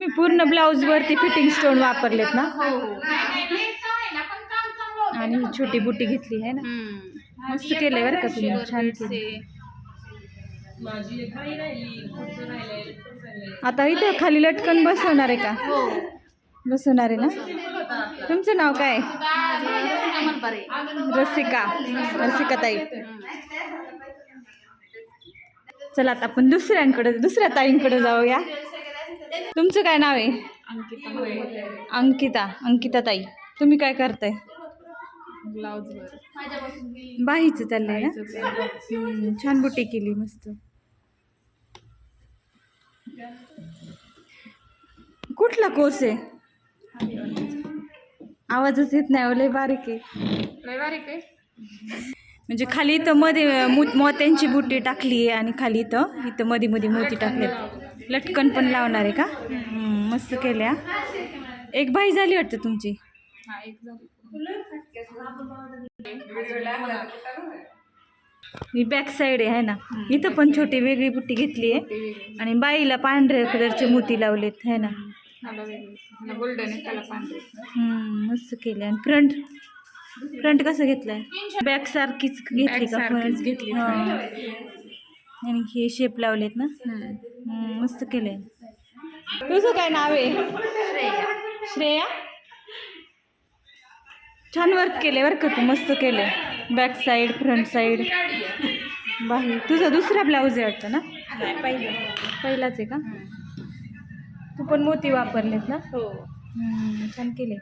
मी पूर्ण ब्लाऊज वरती fitting stone वापरलेत ना. हो. आणि छोटी बुटी घेतली आहे ना. मस्त केलंय बरं का तुम्ही. छान. आता इथं खाली लटकन बसवणार आहे का? हो. बसवणार आहे ना? तुमचं नाव काय. रसिका. रसिका ताई चला आता आपण दुसऱ्यांकडे दुसऱ्या ताईंकडे जाऊया. तुमचं काय नाव आहे? अंकिता. अंकिता अंकिता ताई. तुम्ही काय करताय? ब्लाऊजवर बाहीचं चाललंय ना? छान बुटी केली मस्त. कुठला कोर्स आहे? आवाजच येत नाही लय बारीक आहे. रविवारी काय म्हणजे खाली इथं मध्ये मोत्यांची बुटी टाकली आहे आणि खाली इथं इथं मध्ये मध्ये मोती टाकलेत. लटकन पण लावणार आहे का? मस्त केल्या. एक बाई झाली वाटतं तुमची. हा ही बॅक साईड आहे ना? इथं पण छोटी वेगळी बुट्टी घेतली आहे. आणि बाईला पांढऱ्या कलरचे मोती लावलेत है ना? मस्त केले आणि फ्रंट फ्रंट कसं घेतलंय? बॅक सारखीच घेतली का फ्रंट घेतली आणि हे शेप लावलेत ना. मस्त केले तुझं काय नाव आहे? श्रेया. छान वर्क केले बरं का तू मस्त केले बॅक साईड फ्रंट साईड बाही तुझा दुसरा ब्लाऊज आहे वाटतं ना? पहिलाच आहे का? तू पण मोती वापरलेत ना? हो. छान केले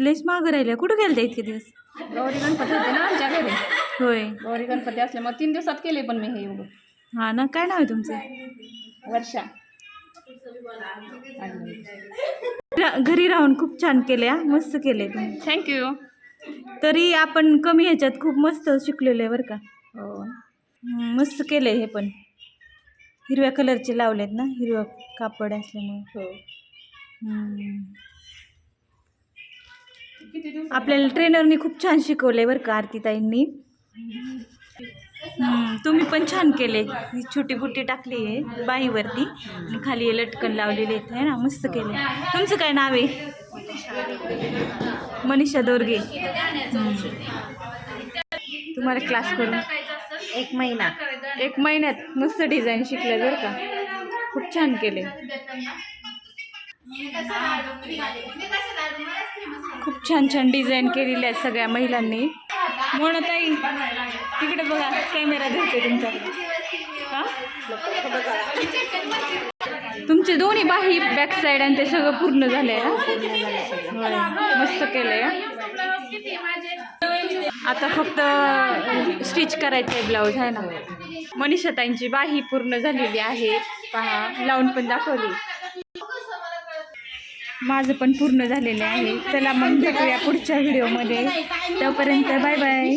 लेस मागं राहिल्या. कुठं गेलं इतके दिवस? गौरी गणपती होते ना आमच्या घरी. होय. गौरी गणपती असल्यामुळे तीन दिवसात केले पण मी हे एवढं. हा ना काय नाव आहे तुमचं? वर्षा. रा- घरी राहून खूप छान केले हा. मस्त केले तुम्ही. थँक्यू तरी आपण कमी ह्याच्यात खूप मस्त शिकलेलो आहे बरं का. हो. हम्म, मस्त केले हे पण. हिरव्या कलरचे लावलेत ना हिरवं कापड असल्यामुळे. हो. हम्म. किती दिवस आपल्याला ट्रेनरनी खूप छान शिकवले बरं का आरतीताईंनी. हम्म, तुम्ही पण छान केले. ही छोटी बुट्टी टाकली आहे बाईवरती आणि खाली हे लटकन लावलेले आहेत है ना? मस्त केले. तुमचं काय नाव आहे? मनीषा दोरगे. हम्म. तुम्हाला क्लास करून एक महिना. एक महिन्यात मस्त डिझाईन शिकले बरं का. खूप छान केले. खूप छान छान डिझाईन केलेल्या आहेत सगळ्या महिलांनी. ताई तिकडे बघा कॅमेरा धरते तुमच्याकडे तुमचे दोन्ही बाही बॅक साईड आणि ते सगळं पूर्ण झालंय मस्त केलंय आता फक्त स्टिच करायचं आहे ब्लाऊज आहे ना? मनीषाताईंची बाही पूर्ण झालेली आहे. पहा लावून पण दाखवली. माझं पण पूर्ण झालेलं आहे. चला मग भेटूया पुढच्या व्हिडिओमध्ये. तोपर्यंत बाय बाय.